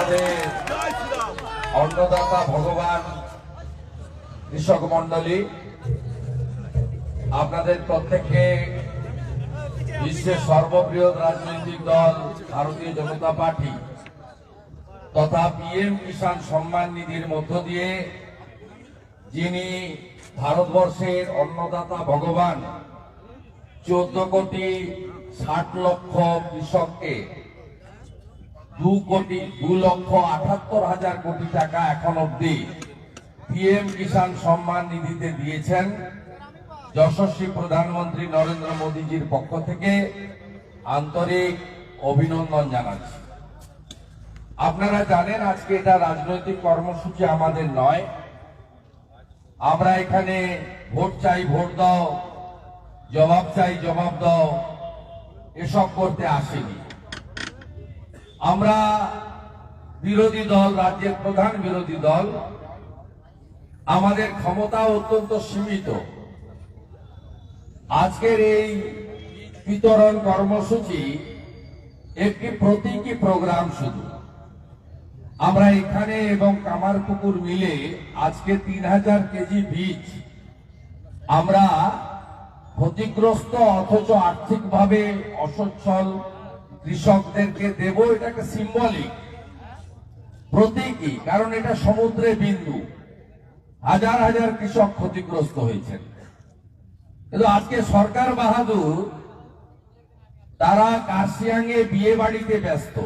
আমাদের অন্নদাতা ভগবান কৃষক মন্ডলী আপনাদের প্রত্যেককে বিশ্বের সর্ববৃহৎ রাজনৈতিক দল, ভারতীয় জনতা পার্টি তথা পিএম কিষাণ সম্মান নিধির মধ্য দিয়ে যিনি ভারতবর্ষের অন্নদাতা ভগবান চোদ্দ কোটি ষাট লক্ষ কৃষককে দু কোটি দু লক্ষ আঠাত্তর হাজার কোটি টাকা এখন অব্দি পিএম কিষাণ সম্মান নিধিতে দিয়েছেন যশস্বী প্রধানমন্ত্রী নরেন্দ্র মোদীজির পক্ষ থেকে আন্তরিক অভিনন্দন জানাচ্ছি। আপনারা জানেন আজকে এটা রাজনৈতিক কর্মসূচি আমাদের নয়। আমরা এখানে ভোট চাই, ভোট দাও, জবাব চাই, জবাব দাও, এসব করতে আসেনি। আমরা বিরোধী দল, রাজ্যের প্রধান বিরোধী দল, আমাদের ক্ষমতা অত্যন্ত সীমিত। আজকের এই বিতরণ কর্মসূচি একটি প্রতীকী প্রোগ্রাম শুধু। আমরা এখানে এবং কামার কামারপুকুর মিলে আজকে তিন হাজার কেজি বীজ আমরা ক্ষতিগ্রস্ত অথচ আর্থিকভাবে অসচ্ছল কৃষকদেরকে দেব এটাকে সিম্বলিক প্রতীকী, কারণ এটা সমুদ্রে বিন্দু। হাজার হাজার কৃষক ক্ষতিগ্রস্ত হয়েছেন। কিন্তু আজকে সরকার বাহাদুর, তারা কার্শিয়াঙ্গে বিয়ে বাড়িতে ব্যস্ত।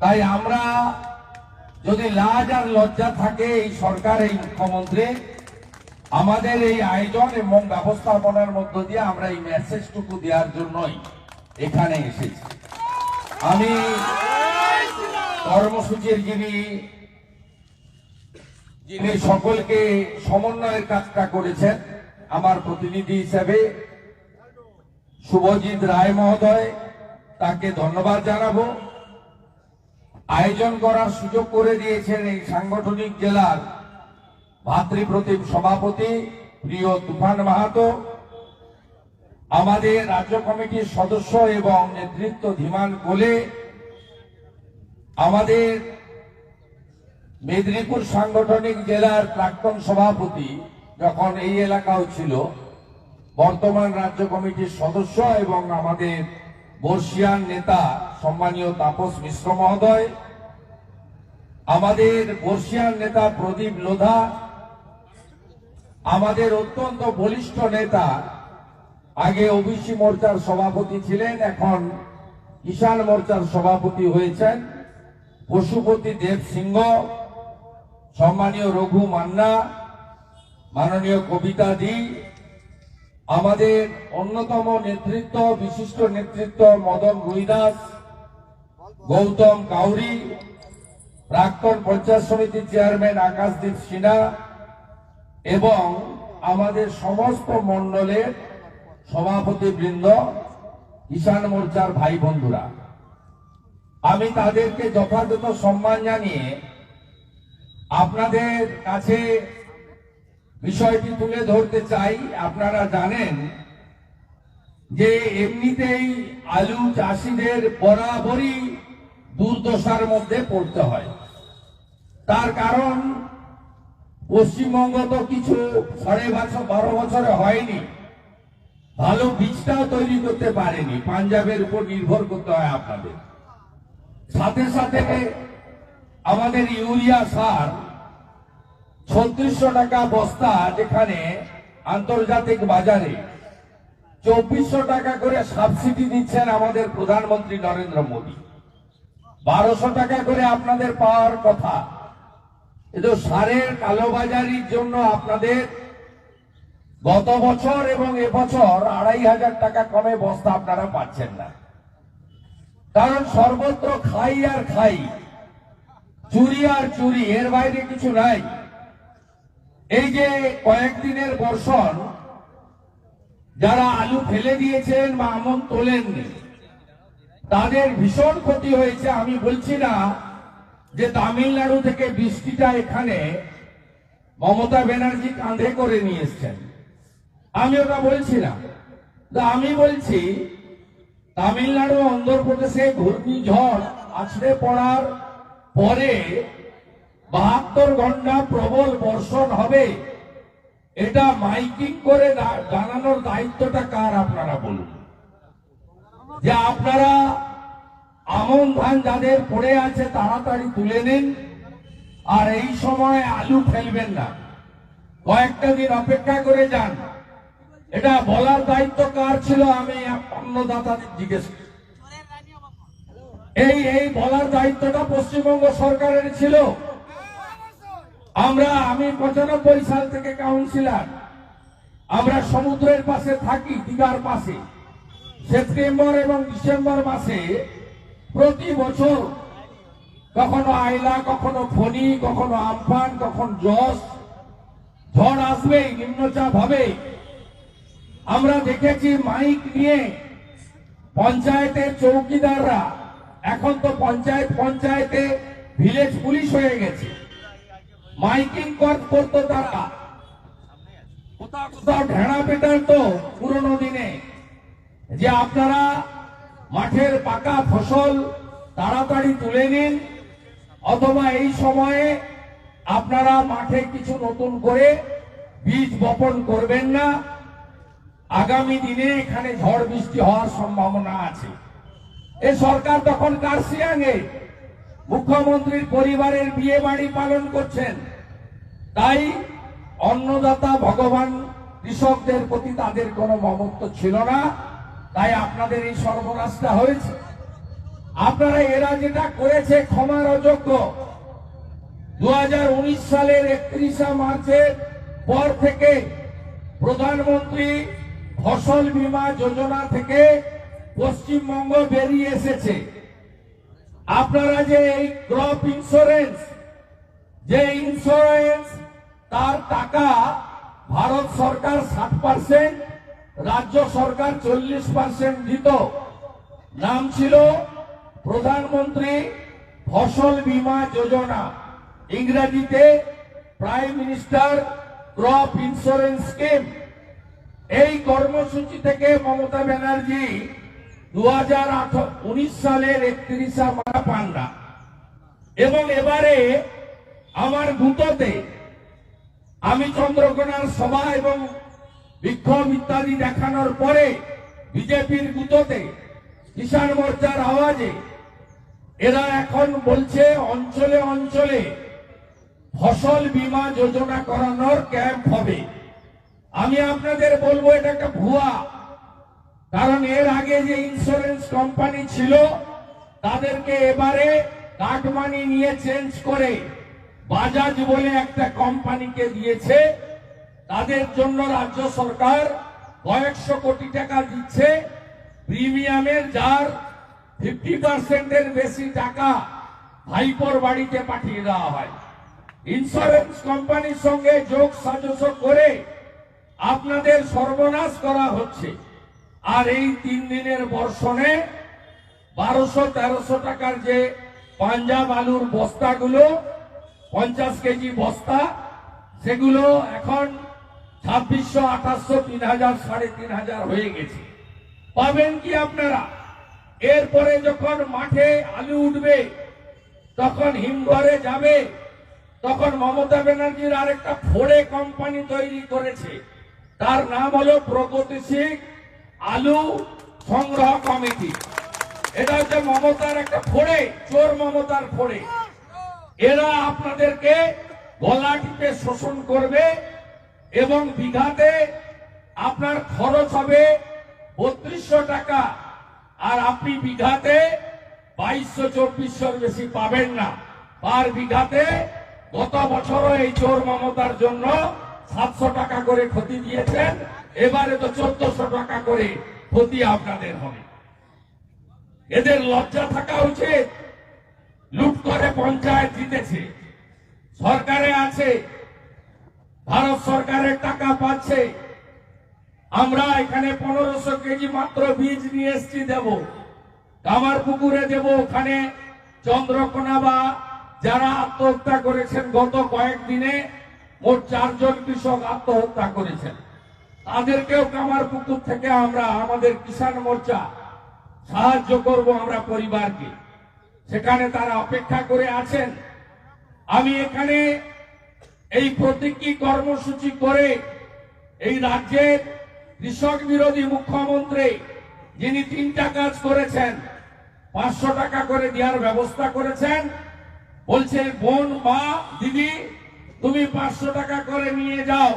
তাই আমরা যদি লাজ আর লজ্জা থাকে এই সরকার, এই মুখ্যমন্ত্রী, আমাদের এই আয়োজন এবং ব্যবস্থাপনার মধ্য দিয়ে আমরা এই মেসেজটুকু দেওয়ার জন্যই এখানে এসেছি। আমি কর্মসূচির যিনি যিনি সকলকে সমন্বয়ের কাজটা করেছেন, আমার প্রতিনিধি হিসেবে শুভজিৎ রায় মহোদয়, তাকে ধন্যবাদ জানাব। আয়োজন করার সুযোগ করে দিয়েছেন এই সাংগঠনিক জেলার ভাতৃপ্রতিম সভাপতি প্রিয় তুফান মাহাতো। আমাদের রাজ্য কমিটির সদস্য এবং নেতৃত্ব ধীমান কোলে আমাদের মেদিনীপুর সাংগঠনিক জেলার প্রাক্তন সভাপতি যখন এই এলাকাও ছিল, বর্তমান রাজ্য কমিটির সদস্য এবং আমাদের বর্ষিয়ান নেতা সম্মানীয় তাপস মিশ্র মহোদয়, আমাদের বর্ষিয়ান নেতা প্রদীপ লোধা, আমাদের অত্যন্ত বলিষ্ঠ নেতা আগে ওবিসি মোর্চার সভাপতি ছিলেন, এখন কিষাণ মোর্চার সভাপতি হয়েছেন। পশুপতি দেব সিংহ, সম্মানীয় রঘু মান্না, মাননীয় কবিতা দি, আমাদের অন্যতম নেতৃত্ব, বিশিষ্ট নেতৃত্ব মদন রুইদাস, গৌতম কাউরি, প্রাক্তন পঞ্চায়েত সমিতির চেয়ারম্যান আকাশদীপ সিনহা এবং আমাদের সমস্ত মণ্ডলের সভাপতি বৃন্দ কিষাণ মোর্চার ভাই বন্ধুরা, আমি তাদেরকে যথাযথ সম্মান জানিয়ে আপনাদের কাছে বিষয়টি তুলে ধরতে চাই। আপনারা জানেন যে এমনিতেই আলু চাষিদের বরাবরই দুর্দশার মধ্যে পড়তে হয়। তার কারণ পশ্চিমবঙ্গ তো কিছু সাড়ে বছর বারো বছরে হয়নি। ভালো বীজটাও তৈরি করতে পারেনি। পাঞ্জাবের উপর নির্ভর করতে হয় আপনাদের। সাথে সাথে আমাদের ইউরিয়া সার ছত্রিশশো টাকা বস্তা যেখানে আন্তর্জাতিক বাজারে চব্বিশশো টাকা করে সাবসিডি দিচ্ছেন আমাদের প্রধানমন্ত্রী নরেন্দ্র মোদী। বারোশো টাকা করে আপনাদের পাওয়ার কথা। কিন্তু সারের কালোবাজারির জন্য আপনাদের গত বছর এবং এবছর আড়াই হাজার টাকা কমে বস্তা আপনারা পাচ্ছেন না। কারণ সর্বত্র খাই আর খাই, চুরি আর চুরি, এর বাইরে কিছু নাই। এই যে কয়েকদিনের বর্ষণ, যারা আলু ফেলে দিয়েছেন বা আমন তোলেননি, তাদের ভীষণ ক্ষতি হয়েছে। আমি বলছি না যে তামিলনাড়ু থেকে বৃষ্টিটা এখানে মমতা ব্যানার্জি কাঁধে করে নিয়ে এসছেন। আমি ওটা বলছি না আমি বলছি, তামিলনাড়ু অন্ধ্রপ্রদেশে ঘূর্ণিঝড় আছড়ে পড়ার পরে বাহাত্তর ঘণ্টা প্রবল বর্ষণ হবে। এটা মাইকিং করে জানানোর দায়িত্বটা কার আপনারা বলুন? যে আপনারা আমন ধান যাদের পড়ে আছে তাড়াতাড়ি তুলে নিন, আর এই সময় আলু ফেলবেন না। কয়েকটা দিন অপেক্ষা করে যান। এটা বলার দায়িত্ব কার ছিল আমি অন্নদাতাদের জিজ্ঞেস এই এই বলার দায়িত্বটা পশ্চিমবঙ্গ সরকারের ছিল। আমরা, আমি পঁচানব্বই সাল থেকে কাউন্সিলর। আমরা সমুদ্রের পাশে থাকি, দীঘার পাশে। সেপ্টেম্বর এবং ডিসেম্বর মাসে প্রতি বছর কখনো আইলা কখনো ফণি কখনো আমফান, কখন যশ, ঝড় আসবেই, নিম্নচাপ হবে। আমরা দেখেছি মাইক নিয়ে পঞ্চায়েতের চৌকিদাররা, এখন তো পঞ্চায়েত পঞ্চায়েতে ভিলেজ পুলিশ হয়ে গেছে। মাইকিং কর করতো তারা। কোথাও কোথাও ঢেড়া পেটার তো পুরনো দিনে। যে আপনারা মাঠের পাকা ফসল তাড়াতাড়ি তুলে নিন, অথবা এই সময়ে আপনারা মাঠে কিছু নতুন করে বীজ বপন করবেন না। আগামী দিনে এখানে ঝড় বৃষ্টি হওয়ার সম্ভাবনা আছে। এ সরকার তখন কার্সিয়াঙে মুখ্যমন্ত্রীর পরিবারের বিয়ে বাড়ি পালন করছেন। তাই অন্নদাতা ভগবান কৃষকদের প্রতি তাদের কোনো মমত্ব ছিল না। তাই আপনাদের এই সর্বনাশটা হয়েছে। আপনারা এরা যেটা করেছে ক্ষমার অযোগ্য। দু হাজার উনিশ সালের একত্রিশে মার্চের পর থেকে প্রধানমন্ত্রী ফসল বীমা যোজনা থেকে পশ্চিমবঙ্গ বেরিয়ে এসেছে। আপনারা যে এই ক্রপ ইন্স্যুরেন্স যে ইন্স্যুরেন্স তার টাকা ভারত সরকার ষাট পার্সেন্ট রাজ্য সরকার চল্লিশ পার্সেন্ট দিত। নাম ছিল প্রধানমন্ত্রী ফসল বীমা যোজনা। ইংরেজিতে prime minister crop insurance scheme এই কর্মসূচি থেকে মমতা ব্যানার্জি দু হাজার উনিশ সালের একত্রিশা মারা পান না এবং এবারে আমার গুঁতোতে আমি চন্দ্রকোনার সভা এবং বিক্ষোভ ইত্যাদি দেখানোর পরে বিজেপির গুঁতোতে কিষাণ মোর্চার আওয়াজে এরা এখন বলছে, অঞ্চলে অঞ্চলে ফসল বীমা যোজনা করানোর ক্যাম্প হবে। আমি আপনাদের বলব, এটা একটা ভুয়া। কারণ এর আগে যে ইন্স্যুরেন্স কোম্পানি ছিল, তাদেরকে এবারে কাটমানি নিয়ে চেঞ্জ করে বাজাজ বলে একটা কোম্পানিকে দিয়েছে। তাদের জন্য রাজ্য সরকার কয়েকশো কোটি টাকা দিচ্ছে। প্রিমিয়ামের যার ফিফটি পার্সেন্টের বেশি টাকা ভাইপোর বাড়িতে পাঠিয়ে দেওয়া হয়। ইন্স্যুরেন্স কোম্পানির সঙ্গে যোগ সাজস করে আপনাদের সর্বনাশ করা হচ্ছে। আর এই তিন দিনের বর্ষণে বারোশো তেরোশো টাকার যে পাঞ্জাব আলুর বস্তাগুলো, পঞ্চাশ কেজি বস্তা, সেগুলো এখন ছাব্বিশশো আঠাশশো তিন হাজার, সাড়ে তিন হাজার হয়ে গেছে। পাবেন কি আপনারা? এরপরে যখন মাঠে আলু উঠবে, তখন হিমঘরে যাবে, তখন মমতা ব্যানার্জির আরেকটা ফোড়ে কোম্পানি তৈরি করেছে। তার নাম হলো প্রগতিশীল আলু সংগ্রহ কমিটি। এটা হচ্ছে মমতার একটা ফোড়ে, চোর মমতার ফোড়ে। এরা আপনাদেরকে গলা টিপে শোষণ করবে এবং বিঘাতে আপনার খরচ হবে বত্রিশশো টাকা। আর আপনি বিঘাতে বাইশশো, চব্বিশশোর বেশি পাবেন না। পার বিঘাতে গত বছরও এই চোর মমতার জন্য সাতশো টাকা করে ক্ষতি দিয়েছেন। এবারে তো চোদ্দশো টাকা করে ক্ষতি আপনাদের হবে। এদের লজ্জা থাকা উচিত। লুট করে পঞ্চায়েত জিতেছে। সরকারে আছে। ভারত সরকারের টাকা পাচ্ছে। আমরা এখানে পনেরোশো কেজি মাত্র বীজ নিয়ে এসছি দেব। কামার পুকুরে দেব ওখানে চন্দ্রকোনা বা যারা আত্মহত্যা করেছেন গত কয়েকদিনে। মোট চারজন কৃষক আত্মহত্যা করেছেন। তাদেরকেও কামার পুকুর থেকে আমরা, আমাদের কিষাণ মোর্চা সাহায্য করব আমরা পরিবারকে। সেখানে তারা অপেক্ষা করে আছেন। আমি এখানে এই প্রতীকী কর্মসূচি করে এই রাজ্যের কৃষক বিরোধী মুখ্যমন্ত্রী যিনি তিনটা কাজ করেছেন, পাঁচশো টাকা করে দেওয়ার ব্যবস্থা করেছেন বলছে বোন, মা, দিদি তুমি পাঁচশো টাকা করে নিয়ে যাও।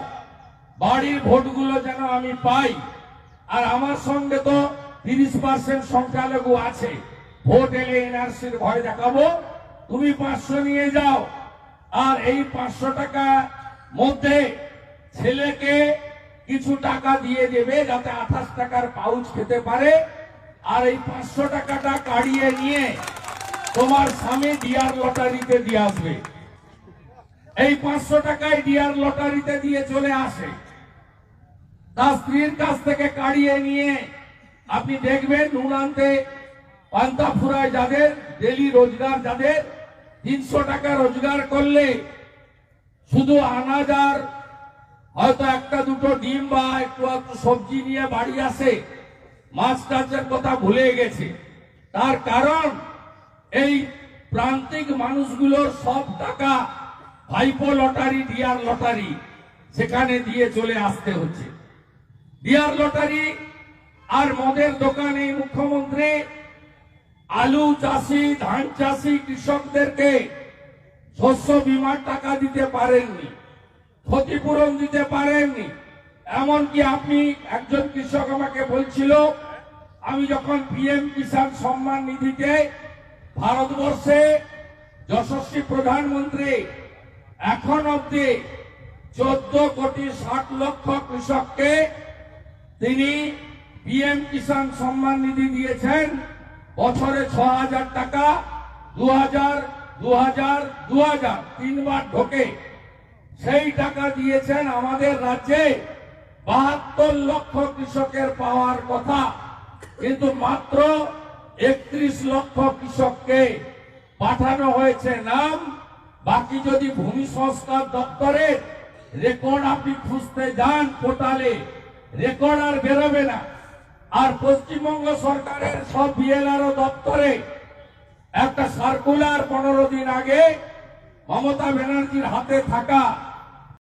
বাড়ির ভোটগুলো যেন আমি পাই। আর আমার সঙ্গে তো তিরিশ পার্সেন্ট সংখ্যালঘু আছে। ভোট এলে এনআরসির ভয় দেখাবো। তুমি পাঁচশো নিয়ে যাও। আর এই পাঁচশো টাকা মধ্যে ছেলেকে কিছু টাকা দিয়ে দেবে যাতে আঠাশ টাকার পাউচ খেতে পারে। আর এই পাঁচশো টাকাটা কাড়িয়ে নিয়ে তোমার স্বামী ডিয়ার লটারিতে দিয়ে আসবে। এই পাঁচশো টাকায় ডিয়ার লটারিতে দিয়ে চলে আসে। তার স্ত্রীর কাছ থেকে কাড়িয়ে নিয়ে আপনি দেখবেন নুন আনতে পান্তা ফুরায় যাদের, ডেলি রোজগার যাদের, তিনশো টাকা রোজগার করলে শুধু আনাজ আর হয়তো একটা দুটো ডিম বা একটু একটু সবজি নিয়ে বাড়ি আসে, মাছ টাচের কথা ভুলে গেছে। তার কারণ এই প্রান্তিক মানুষগুলোর সব টাকা ভাইপো লটারি, ডিয়ার লটারি, সেখানে দিয়ে চলে আসতে হচ্ছে। ডিয়ার লটারি আর মদের দোকানে মুখ্যমন্ত্রী আলু চাষি, ধান চাষি কৃষকদেরকে শস্য বিমার টাকা দিতে পারেননি, ক্ষতিপূরণ দিতে পারেননি। এমনকি আপনি একজন কৃষক আমাকে বলছিল, আমি যখন পিএম কিষাণ সম্মান নিধিতে ভারতবর্ষে যশস্বী প্রধানমন্ত্রী এখন অব্দি চোদ্দ কোটি ষাট লক্ষ কৃষককে তিনি পিএম কিষাণ সম্মান নিধি দিয়েছেন। বছরে ছ হাজার টাকা, দু হাজার দু হাজার দু হাজার, তিনবার ঢোকে। সেই টাকা দিয়েছেন আমাদের রাজ্যে বাহাত্তর লক্ষ কৃষকের পাওয়ার কথা। কিন্তু মাত্র একত্রিশ লক্ষ কৃষককে পাঠানো হয়েছে নাম বাকি যদি ভূমি সংস্কার দপ্তরের রেকর্ড আপনি খুঁজতে যান পোর্টালে রেকর্ড আর বেরোবে না। আর পশ্চিমবঙ্গ সরকারের সব বিএলআরও দপ্তরে একটা সার্কুলার পনেরো দিন আগে মমতা ব্যানার্জির হাতে থাকা